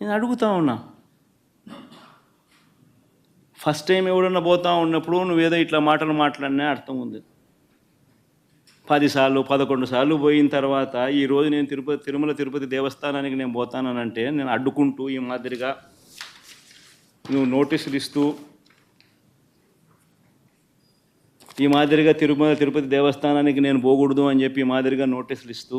నేను అడుగుతా ఉన్నా. ఫస్ట్ టైం ఎవడన్నా పోతా ఉన్నప్పుడు నువ్వేదో ఇట్లా మాటలు మాట్లాడినా అర్థం ఉంది. పదిసార్లు పదకొండు సార్లు పోయిన తర్వాత ఈరోజు నేను తిరుపతి తిరుమల తిరుపతి దేవస్థానానికి నేను పోతానంటే నేను అడ్డుకుంటూ ఈ మాదిరిగా నువ్వు నోటీసులు ఇస్తూ ఈ మాదిరిగా తిరుమల తిరుపతి దేవస్థానానికి నేను పోకూడదు అని చెప్పి ఈ మాదిరిగా నోటీసులు ఇస్తూ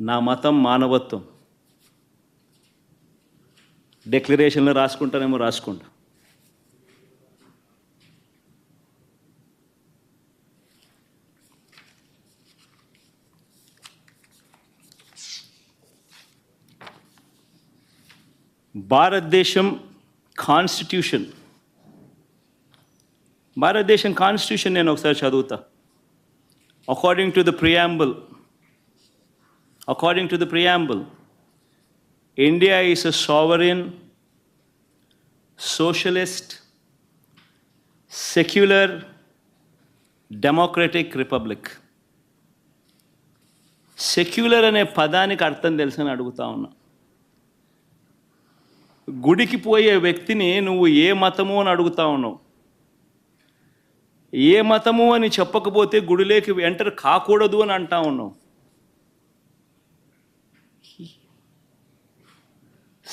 నా మతం మానవత్వం. డిక్లరేషన్లో రాసుకుంటానేమో రాసుకుంటా. భారతదేశం కాన్స్టిట్యూషన్. భారతదేశం కాన్స్టిట్యూషన్ నేను ఒకసారి చదువుతా. According to the preamble according to the preamble, India is a sovereign, socialist, secular, democratic republic. Secular అనే పదానికి అర్థం తెలుసని అడుగుతా ఉన్నా. గుడికి పోయే వ్యక్తిని నువ్వు ఏ మతము అని అడుగుతా ఉన్నావు? ఏ మతము అని చెప్పకపోతే గుడిలోకి ఎంటర్ కాకూడదు అని అంటా ఉన్నావు.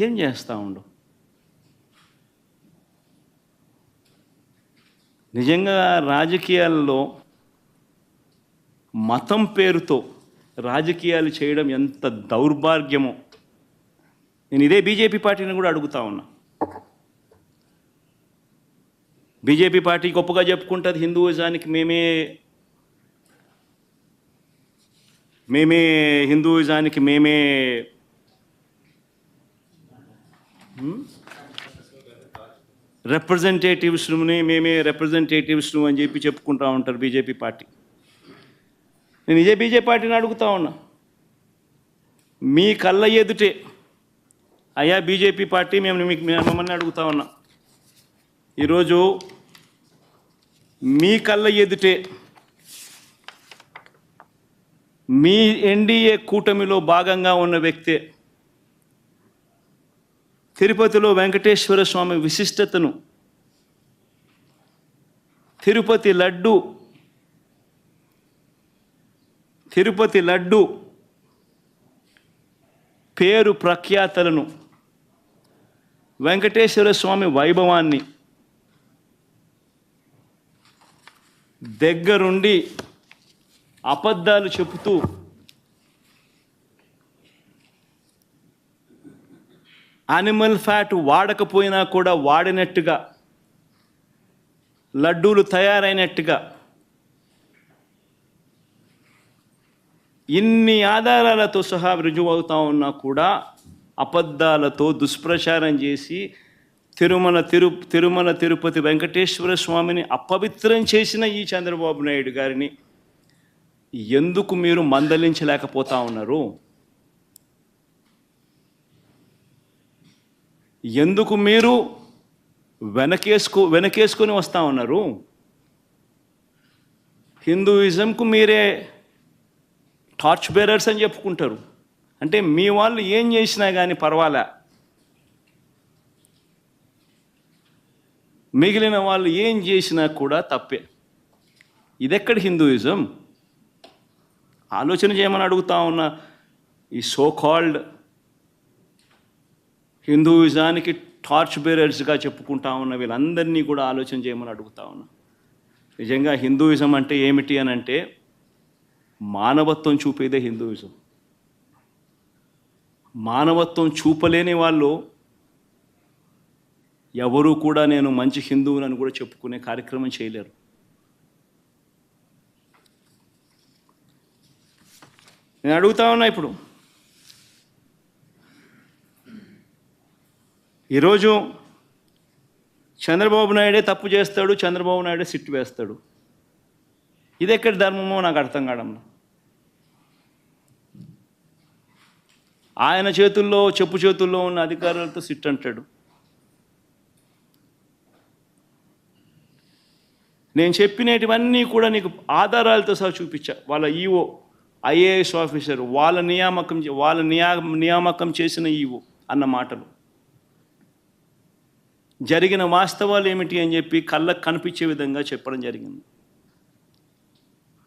ఏం చేస్తూ ఉండు? నిజంగా రాజకీయాల్లో మతం పేరుతో రాజకీయాలు చేయడం ఎంత దౌర్భాగ్యమో. నేను ఇదే బీజేపీ పార్టీని కూడా అడుగుతా ఉన్నా. బీజేపీ పార్టీ గొప్పగా చెప్పుకుంటుంది హిందూయిజానికి మేమే మేమే హిందూయిజానికి మేమే రిప్రజెంటేటివ్స్ని మేమే రిప్రజెంటేటివ్స్ను అని చెప్పి చెప్పుకుంటా ఉంటారు బీజేపీ పార్టీ. నేను ఇదే బీజేపీ పార్టీని అడుగుతా ఉన్నా. మీ కళ్ళ ఎదుటే అయ్యా బీజేపీ పార్టీ మేము మీకు మేము అడుగుతా ఉన్నా. ఈరోజు మీ కళ్ళ ఎదుటే మీ ఎన్డీఏ కూటమిలో భాగంగా ఉన్న వ్యక్తే తిరుపతిలో వెంకటేశ్వర స్వామి విశిష్టతను తిరుపతి లడ్డు తిరుపతి లడ్డు పేరు ప్రఖ్యాతలను వెంకటేశ్వర స్వామి వైభవాన్ని దగ్గరుండి అబద్ధాలు చెబుతూ అనిమల్ ఫ్యాట్ వాడకపోయినా కూడా వాడినట్టుగా లడ్డూలు తయారైనట్టుగా ఇన్ని ఆధారాలతో సహా రుజువు అవుతా ఉన్నా కూడా అబద్ధాలతో దుష్ప్రచారం చేసి తిరుమల తిరు తిరుమల తిరుపతి వెంకటేశ్వర స్వామిని అపవిత్రం చేసిన ఈ చంద్రబాబు నాయుడు గారిని ఎందుకు మీరు మందలించలేకపోతా ఉన్నారు? ఎందుకు మీరు వెనకేసుకో వెనకేసుకొని వస్తూ ఉన్నారు? హిందూయిజంకు మీరే టార్చ్ బేరర్స్ అని చెప్పుకుంటారు. అంటే మీ వాళ్ళు ఏం చేసినా కానీ పర్వాలే? మిగిలిన వాళ్ళు ఏం చేసినా కూడా తప్పే. ఇదెక్కడ హిందూయిజం? ఆలోచన చేయమని అడుగుతా ఉన్న ఈ సో కాల్డ్ హిందూయిజానికి టార్చ్ బేరర్స్గా చెప్పుకుంటా ఉన్న వీళ్ళందరినీ కూడా ఆలోచన చేయమని అడుగుతా ఉన్నా. నిజంగా హిందూయిజం అంటే ఏమిటి అని అంటే మానవత్వం చూపేదే హిందూయిజం. మానవత్వం చూపలేని వాళ్ళు ఎవరూ కూడా నేను మంచి హిందువునని కూడా చెప్పుకునే కార్యక్రమం చేయలేరు. నేను అడుగుతా ఉన్నా ఇప్పుడు. ఈరోజు చంద్రబాబు నాయుడే తప్పు చేస్తాడు చంద్రబాబు నాయుడే సిట్టు వేస్తాడు. ఇది ఎక్కడి ధర్మమో నాకు అర్థం కావడం ఆయన చేతుల్లో చెప్పు చేతుల్లో ఉన్న అధికారులతో సిట్ అంటాడు. నేను చెప్పినటివన్నీ కూడా నీకు ఆధారాలతో సహా చూపించా. వాళ్ళ ఈఓ ఐఏఎస్ ఆఫీసర్ వాళ్ళ నియామకం చే- వాళ్ళ నియా నియామకం చేసిన ఈఓ అన్న మాటలు. జరిగిన వాస్తవాలు ఏమిటి అని చెప్పి కళ్ళకు కనిపించే విధంగా చెప్పడం జరిగింది.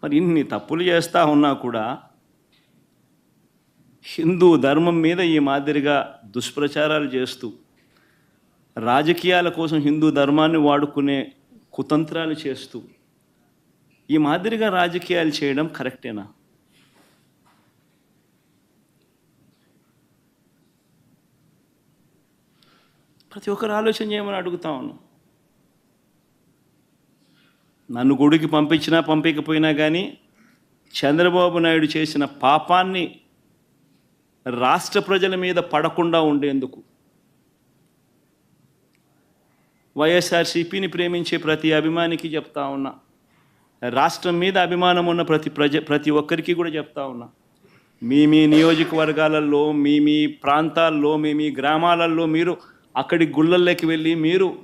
మరి ఇన్ని తప్పులు చేస్తూ ఉన్నా కూడా హిందూ ధర్మం మీద ఈ మాదిరిగా దుష్ప్రచారాలు చేస్తూ రాజకీయాల కోసం హిందూ ధర్మాన్ని వాడుకునే కుతంత్రాలు చేస్తూ ఈ మాదిరిగా రాజకీయాలు చేయడం కరెక్టేనా? ప్రతి ఒక్కరు ఆలోచన చేయమని అడుగుతా ఉన్నాం. నన్ను గుడికి పంపించినా పంపించకపోయినా కానీ చంద్రబాబు నాయుడు చేసిన పాపాన్ని రాష్ట్ర ప్రజల మీద పడకుండా ఉండేందుకు వైఎస్ఆర్సీపీని ప్రేమించే ప్రతి అభిమానికి చెప్తా ఉన్నా. రాష్ట్రం మీద అభిమానం ఉన్న ప్రతి ప్రజ ప్రతి ఒక్కరికి కూడా చెప్తా ఉన్నా. మీ మీ నియోజకవర్గాలలో మీ మీ ప్రాంతాల్లో మీ మీ గ్రామాలలో మీరు అక్కడి గుళ్ళల్లోకి వెళ్ళి మీరు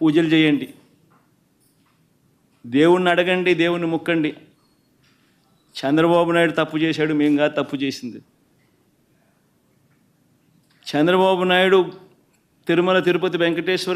పూజలు చేయండి. దేవుణ్ణి అడగండి దేవుణ్ణి ముక్కండి. చంద్రబాబు నాయుడు తప్పు చేశాడు మేము కాదు తప్పు చేసింది. చంద్రబాబు నాయుడు తిరుమల తిరుపతి వెంకటేశ్వర